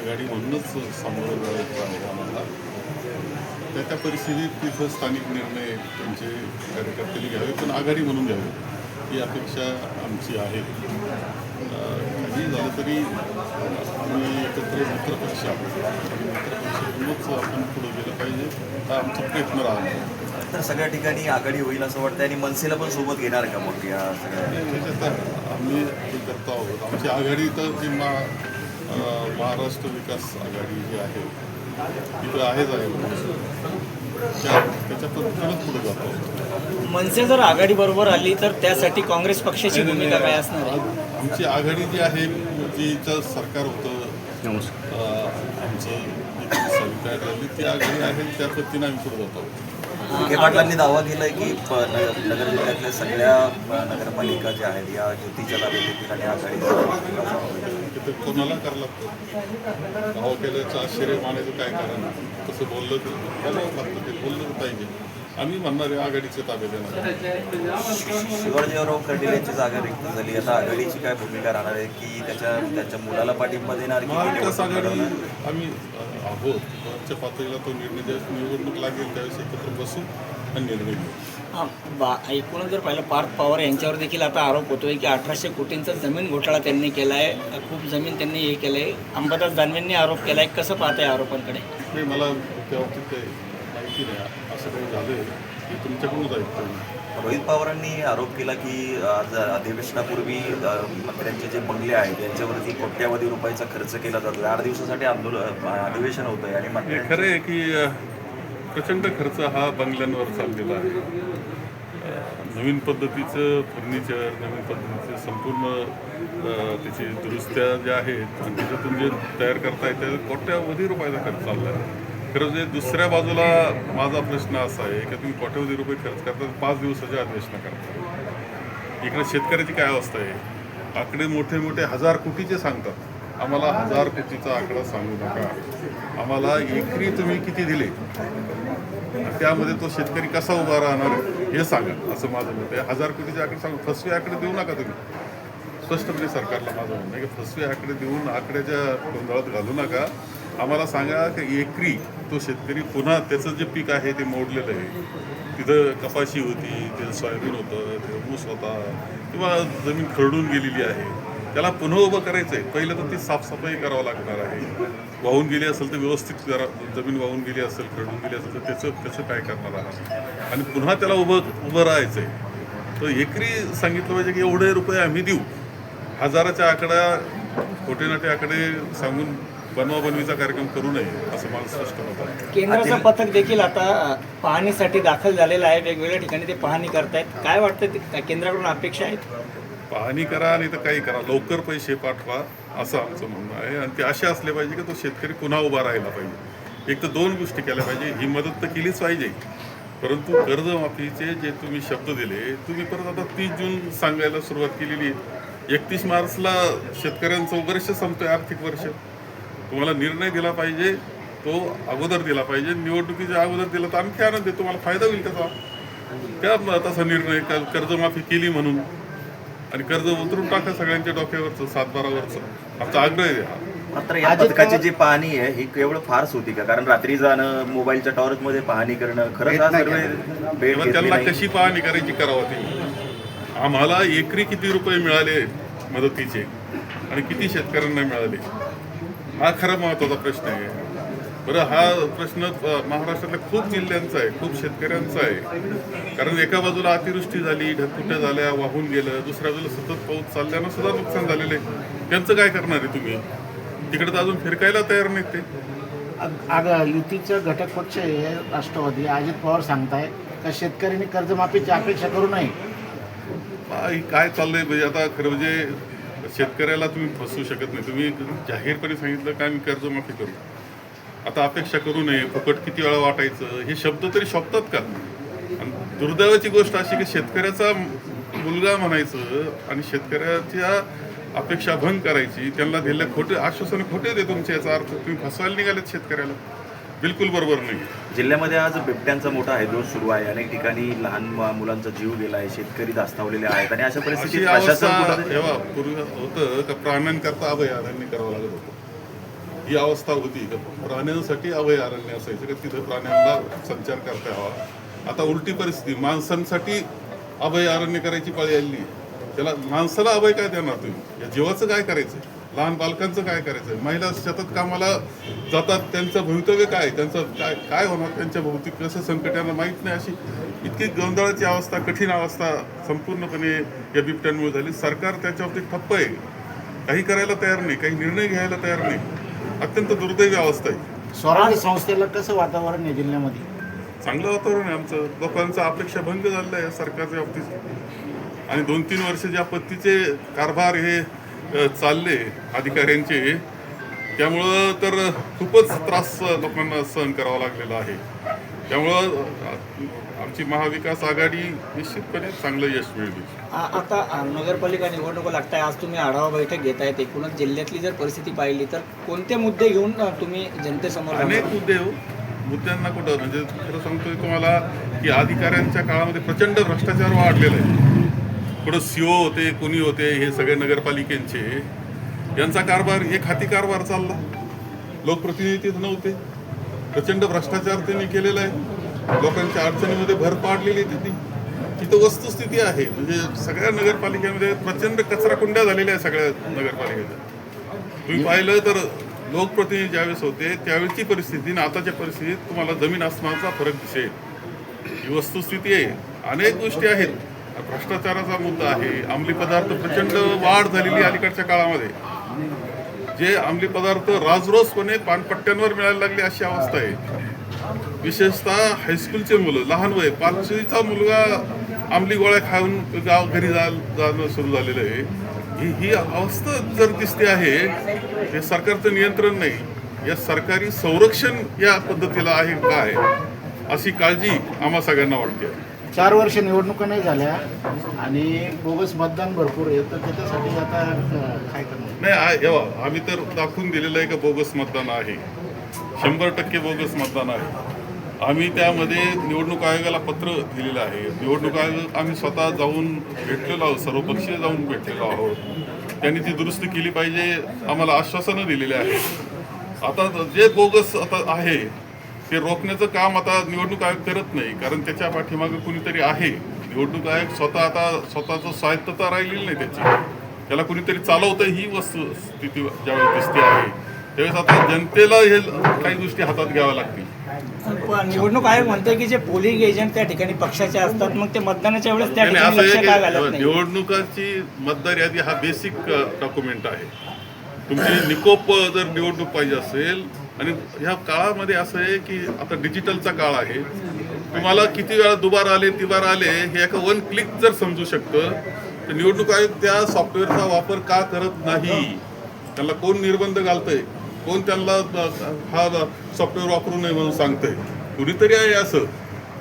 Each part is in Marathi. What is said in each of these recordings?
आघाडी म्हणूनच सामोरं जायचं आहे आम्हाला. त्या त्या परिस्थितीत तिथं स्थानिक निर्णय त्यांचे कार्यकर्त्यांनी घ्यावे पण आघाडी म्हणून घ्यावे ही अपेक्षा आमची आहे. काही झालं तरी आम्ही एकत्र मित्रपक्ष आहोत. आणि मित्रपक्ष म्हणूनच आपण पुढे गेलं पाहिजे हा आमचा प्रयत्न राहणार तर सगळ्या ठिकाणी आघाडी होईल असं वाटतं आणि मनसेला पण सोबत घेणार का मग या सगळ्या आम्ही हे करतो आहोत. आमची आघाडी तर जी मा अं, महाराष्ट्र विकास आघाडी जी आहे तिथं आहेच आहे त्या त्याच्या पद्धतीनंच पुढे जातो. मनसे जर आघाडी बरोबर आली तर त्यासाठी काँग्रेस पक्षाची भूमिका काय असणार आमची आघाडी जी आहे जीचं सरकार होतं अं, आमचं झाली ती आघाडी आहे त्या पद्धतीनं आम्ही पुढे जातो. विखे पाटलांनी दावा केलाय की नगर जिल्ह्यातल्या सगळ्या नगरपालिका ज्या आहेत या युतीच्या ताब्यात येतील आणि आघाडी कोणाला करावं लागतं? केल्याचं आश्चर्य मानायचं काय कारण तसं बोललं तर ते बोललं पाहिजे. आम्ही म्हणणार आहे आघाडीच्या ताब्यात येणार शिवाजीराव कर्डिल यांची जागा रिक्त झाली. आता आघाडीची काय भूमिका राहणार आहे की त्याच्या त्याच्या मुलाला पाठिंबा देणार महाविकास आघाडी? आम्ही आहोत. वरच्या पातळीला तो निर्णय निवडणूक लागेल त्यावेळेस एकत्र बसू आणि निर्णय घेऊ. हा, बा एकूणच जर पाहिलं पार्थ पवार यांच्यावर देखील आता आरोप होतोय की अठराशे कोटींचा जमीन घोटाळा त्यांनी केला आहे खूप जमीन त्यांनी हे केलं आहे अंबादास दानवेंनी आरोप केला आहे कसं पाहत आहे आरोपांकडे मला त्या बाबतीत माहिती नाही असं काही झालं की तुमच्याकडूनच ऐकतो रोहित पवारांनी आरोप केला की आज अधिवेशनापूर्वी मंत्र्यांचे जे बंगले आहेत यांच्यावरती कोट्यावधी रुपयाचा खर्च केला जातो. आठ दिवसासाठी आंदोलन अधिवेशन होतं आहे आणि मंत्र्यांचे खरं आहे की प्रचंड खर्च हा बंगल्यांवर चाललेला आहे. नवीन पद्धतीचं फर्निचर नवीन पद्धतीचं संपूर्ण त्याची दुरुस्त्या ज्या आहेत आणि त्याच्यातून जे तयार करता येते कोट्यावधी रुपयाचा खर्च चालला आहे खरं म्हणजे दुसऱ्या बाजूला माझा प्रश्न असा आहे की तुम्ही कोट्यवधी रुपये खर्च करता पाच दिवसाच्या अधिवेशनं करता. इकडे शेतकऱ्याची काय अवस्था आहे? आकडे मोठे मोठे हजार कोटीचे सांगतात. आम्हाला हजार कोटीचा आकडा सांगू नका. आम्हाला एकरी तुम्ही किती दिले? त्यामध्ये तो शेतकरी कसा उभा राहणार हे सांगा असं माझं मत आहे. हजार कोटीचे आकडे सांगू. फसवे आकडे देऊ नका तुम्ही. स्पष्टपणे सरकारला माझं म्हणणं आहे की फसवे आकडे देऊन आकड्याच्या गोंधळात घालू नका. आम्हाला सांगा की एकरी तो शेतकरी पुन्हा त्याचं जे पीक आहे ते मोडलेलं आहे. तिथं कपाशी होती तिथं सोयाबीन होतं तिथं ऊस होता किंवा जमीन खरडून गेलेली आहे. त्याला पुन्हा उभं करायचं आहे. पहिलं तर ती साफसफाई करावं लागणार आहे. वाहून गेली असेल तर व्यवस्थित करा जमीन वाहून गेली असेल खरडून गेली असेल तर त्याचं त्याचं काय करणार आहात? आणि पुन्हा त्याला उभं उभं राहायचं आहे तर एकरी सांगितलं पाहिजे की एवढे रुपये आम्ही देऊ. हजाराच्या आकडा खोटे नाटे आकडे सांगून बनवाबनवीचा कार्यक्रम करू नये असं मला स्पष्ट मत आहे. केंद्राचं पथक देखील आता पाहणीसाठी दाखल झालेलं आहे. वेगवेगळ्या ठिकाणी ते पाहणी करतायत. काय वाटतं ते- केंद्राकडून अपेक्षा आहेत? पाहणी करा नाही तर काही करा. लवकर पैसे पाठवा असं आमचं म्हणणं आहे. आणि ते असे असले पाहिजे की तो शेतकरी पुन्हा उभा राहायला पाहिजे. एक तर दोन गोष्टी केल्या पाहिजे. ही मदत तर केलीच पाहिजे. परंतु कर्जमाफीचे जे तुम्ही शब्द दिले तुम्ही परत आता तीस जून सांगायला सुरुवात केलेली आहे. एकतीस मार्चला शेतकऱ्यांचं वर्ष संपतोय आर्थिक वर्ष. तुम्हाला निर्णय दिला पाहिजे तो अगोदर दिला पाहिजे. निवडणुकीच्या अगोदर दिला तर आणखी आनंद आहे. तुम्हाला फायदा होईल त्याचा. त्या तसा निर्णय क- कर्जमाफी केली म्हणून. आणि कर्ज उतरून टाका सगळ्यांच्या डोक्यावरचं सातबारावरचं. आमचा आग्रह आहे हा. मात्र या पथकाची जी पाहणी आहे ही केवळ फारच होती का? कारण रात्री जाणं मोबाईलच्या टॉर्च मध्ये पाहणी करणं खरंच घेतली त्यांना नाही. कशी पाहणी करायची करावं ती? आम्हाला एकरी किती रुपये मिळाले मदतीचे? आणि किती शेतकऱ्यांना मिळाले? हा खरा महत्त्वाचा प्रश्न आहे. बरं हा प्रश्न महाराष्ट्रातल्या खूप जिल्ह्यांचा आहे खूप शेतकऱ्यांचा आहे. कारण एका बाजूला अतिवृष्टी झाली ढगफुट्या झाल्या वाहून गेलं दुसऱ्या बाजूला सतत पाऊस चालल्यानं सुद्धा नुकसान झालेलं आहे. त्यांचं काय करणार आहे तुम्ही? तिकडे तर अजून फिरकायला तयार नाहीत ते. अग अग- युतीचं घटक पक्ष आहे राष्ट्रवादी. अजित पवार सांगताय का शेतकऱ्यांनी कर्जमाफीची अपेक्षा करू नये? काय काय चाललंय म्हणजे आता खरं म्हणजे शेतकऱ्याला तुम्ही फसवू शकत नाही. तुम्ही जाहीरपणे सांगितलं काय मी कर्जमाफी करू? आता अपेक्षा करू नये. फुकट किती वेळा वाटायचं? हे शब्द तरी शोभतात का? आणि दुर्दैवाची गोष्ट अशी की शेतकऱ्याचा मुलगा म्हणायचं आणि शेतकऱ्याच्या अपेक्षा भंग करायची त्यांना दिलेल्या खोटे आश्वासन खोटे दे तुमचे याचा अर्थ तुम्ही फसवायला निघालेत शेतकऱ्याला. बिलकुल बरोबर नाही. जिल्ह्यामध्ये आज बिबट्यांचा मोठा हैदोस सुरू आहे. अनेक ठिकाणी लहान मुलांचा जीव गेलाय शेतकरी दास्तावलेले आहेत आणि अशा परिस्थितीत प्रशासन पूर्वी होतं का? प्राण्यांकरता अभयारण्य करावं लागत होतं. ही अवस्था होती का? प्राण्यांसाठी अभय अरण्य असायचं का? तिथं प्राण्यांना संचार करता यावा. आता उलटी परिस्थिती. माणसांसाठी अभय अरण्य करायची पाळी आली आहे. त्याला माणसाला अभय काय देणार तुम्ही? या जीवाचं काय करायचं लहान बालकांचं काय करायचं? महिला शेतात कामाला जातात त्यांचं भवितव्य काय? त्यांचं काय काय होणार त्यांच्या भोवती कसं संकट यांना माहीत नाही अशी इतकी गोंधळाची अवस्था कठीण अवस्था संपूर्णपणे या बिबट्यांमुळे झाली. सरकार त्याच्यावरती ठप्प आहे. काही करायला तयार नाही काही निर्णय घ्यायला तयार नाही. अत्यंत दुर्दैवी अवस्था आहे. स्वराज्य संस्थेला कसं वातावरण आहे जिल्ह्यामध्ये? चांगलं वातावरण आहे आमचं. लोकांचा अपेक्षा भंग झालेला आहे सरकारच्या बाबतीत. आणि दोन तीन वर्ष ज्या पद्धतीचे कारभार हे चालले अधिकाऱ्यांचे. त्यामुळं तर खूपच त्रास लोकांना सहन करावा लागलेला आहे. त्यामुळं आमची महाविकास आघाडी निश्चितपणे चांगलं यश मिळवी. आ- आता नगरपालिका निवडणुका लागताय. आज तुम्ही आढावा बैठक घेतायत. एकूणच जिल्ह्यातली जर परिस्थिती पाहिली तर कोणते मुद्दे घेऊन तुम्ही जनतेसमोर अनेक? मुद्दे हो. मुद्द्यांना कुठं? म्हणजे खरं सांगतोय तुम्हाला की अधिकाऱ्यांच्या काळामध्ये प्रचंड भ्रष्टाचार वाढलेला आहे. कुठं सीओ होते कोणी होते हे सगळे नगरपालिकेचे. यांचा कारभार एक हाती कारभार चालला. लोकप्रतिनिधी नव्हते. प्रचंड भ्रष्टाचार त्यांनी केलेला आहे. लोकांच्या अडचणीमध्ये भर पाडलेली आहे त्यांनी तिथं वस्तुस्थिती आहे. म्हणजे सगळ्या नगरपालिकेमध्ये प्रचंड कचरा कुंड्या झालेल्या आहे सगळ्या नगरपालिकेच्या. तुम्ही पाहिलं तर लोकप्रतिनिधी ज्यावेळेस होते त्यावेळेची परिस्थिती आणि आताच्या परिस्थितीत तुम्हाला जमीन आसमानाचा फरक दिसेल. ही वस्तुस्थिती आहे. अनेक गोष्टी आहेत. भ्रष्टाचाराचा मुद्दा आहे. अंमली पदार्थ प्रचंड वाढ झालेली अलीकडच्या काळामध्ये. जे अंमली पदार्थ राजरोसपणे पानपट्ट्यांवर मिळायला लागले अशी अवस्था आहे. विशेषतः हायस्कूलचे मुलं लहान वय पाचवीचा मुलगा अंमली गोळ्या खाऊन गाव घरी जा जाणं सुरू झालेलं आहे. ही ही अवस्था जर दिसते आहे हे सरकारचं नियंत्रण नाही. या सरकारी संरक्षण या पद्धतीला आहे काय अशी काळजी आम्हा सगळ्यांना वाटते. चार वर्ष निवडणुका नाही झाल्या आणि बोगस मतदान भरपूर आहे तर त्याच्यासाठी आता काय करणार? नाही आ- आम्ही तर दाखवून दिलेलं आहे का बोगस मतदान आहे. शंभर टक्के बोगस मतदान आहे. आम्ही त्यामध्ये निवडणूक आयोगाला पत्र दिलेलं आहे. निवडणूक आयोग आम्ही स्वतः जाऊन भेटलेलो आहोत सर्वपक्षीय जाऊन भेटलेलो आहोत. त्यांनी ती दुरुस्ती केली पाहिजे आम्हाला आश्वासनं दिलेले आहेत. आता जे बोगस आता आहे ते रोखण्याचं काम आता निवडणूक आयोग करत नाही कारण त्याच्या पाठीमागे कुणीतरी आहे. निवडणूक आयोग स्वतः आता स्वतःचं स्वायत्तता राहिलेली नाही त्याची. त्याला कुणीतरी चालवतं ही वस्तू स्थिती ज्यावेळेस दिसते आहे. त्यावेळेस आता जनतेला हे काही गोष्टी हातात घ्याव्या लागतील. निवडणूक आयोग म्हणतोय की जे पोलिंग एजंट त्या ठिकाणी पक्षाचे असतात मग ते मतदानाच्या वेळेस त्या ठिकाणी निवडणुकाची मतदार यादी हा बेसिक डॉक्युमेंट आहे. तुमची निकोप जर निवडणूक पाहिजे असेल आणि ह्या काळामध्ये असं आहे की आता डिजिटलचा काळ आहे. तुम्हाला किती वेळा दुबार आले तिबार आले हे एका वन क्लिक जर समजू शकतं तर निवडणूक आयोग त्या सॉफ्टवेअरचा वापर का करत नाही? त्यांना कोण निर्बंध घालतंय? कोण त्यांना हा सॉफ्टवेअर वापरू नये म्हणून सांगतंय? कुणीतरी आहे असं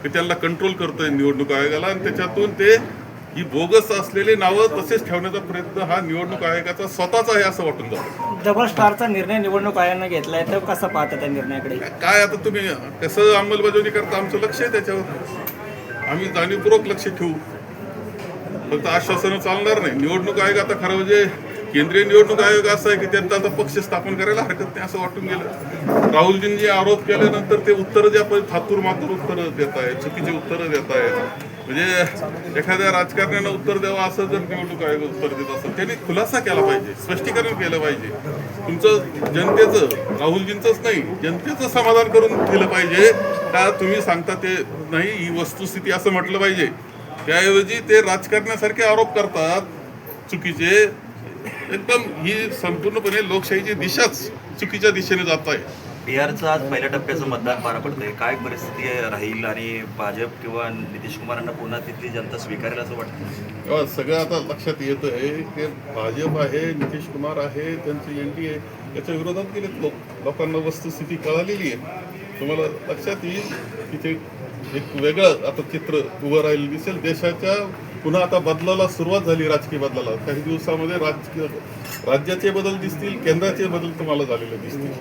की त्यांना कंट्रोल करतोय निवडणूक आयोगाला आणि त्याच्यातून ते ही बोगस असलेले नावं तसेच ठेवण्याचा प्रयत्न हा निवडणूक आयोगाचा स्वतःचा आहे असं वाटून जातं. डबल स्टारचा निर्णय निवडणूक आयोगानं घेतलाय तर कसा पाहता त्या निर्णयाकडे? काय आता तुम्ही कसं अंमलबजावणी करता आमचं लक्ष आहे त्याच्यावर? आम्ही जाणीवपूर्वक लक्ष ठेवू. फक्त आश्वासनं चालणार नाही. निवडणूक आयोग आता खरं म्हणजे केंद्रीय निवडणूक आयोग असं आहे की त्यांचा आता पक्ष स्थापन करायला हरकत नाही असं वाटून गेलं. राहुलजींनी आरोप केल्यानंतर ते उत्तरं ज्या थातूर मातूर उत्तरं देत आहेत चुकीची उत्तरं देत आहेत म्हणजे एखाद्या राजकारण्यानं उत्तर द्यावं असं जर निवडणूक आयोग उत्तर देत असेल त्यांनी खुलासा केला पाहिजे स्पष्टीकरण केलं पाहिजे. तुमचं जनतेचं राहुलजींचंच नाही जनतेचं समाधान करून दिलं पाहिजे. का तुम्ही सांगता ते नाही ही वस्तुस्थिती असं म्हटलं पाहिजे. त्याऐवजी ते राजकारण्यासारखे आरोप करतात चुकीचे. एकदम ही संपूर्णपणे लोकशाहीची दिशाच चुकीच्या दिशेने जात आहे. बिहारचं आज पहिल्या टप्प्याचं मतदान पार पडतंय. काय परिस्थिती राहील आणि भाजप किंवा नितीश कुमारांना पुन्हा तिथली जनता स्वीकारेल असं वाटतं? हो, सगळं आता लक्षात येत आहे की भाजप आहे नितीश कुमार आहे त्यांचं एन डी आहे याच्या विरोधात गेलेत लोक. लोकांना वस्तुस्थिती कळालेली आहे. तुम्हाला लक्षात येईल की ते एक वेगळं आता चित्र उभं राहील दिसेल. देशाच्या पुन्हा आता बदलाला सुरुवात झाली राजकीय बदलाला. काही दिवसामध्ये राजकीय राज्याचे बदल दिसतील केंद्राचे बदल तुम्हाला झालेले दिसतील.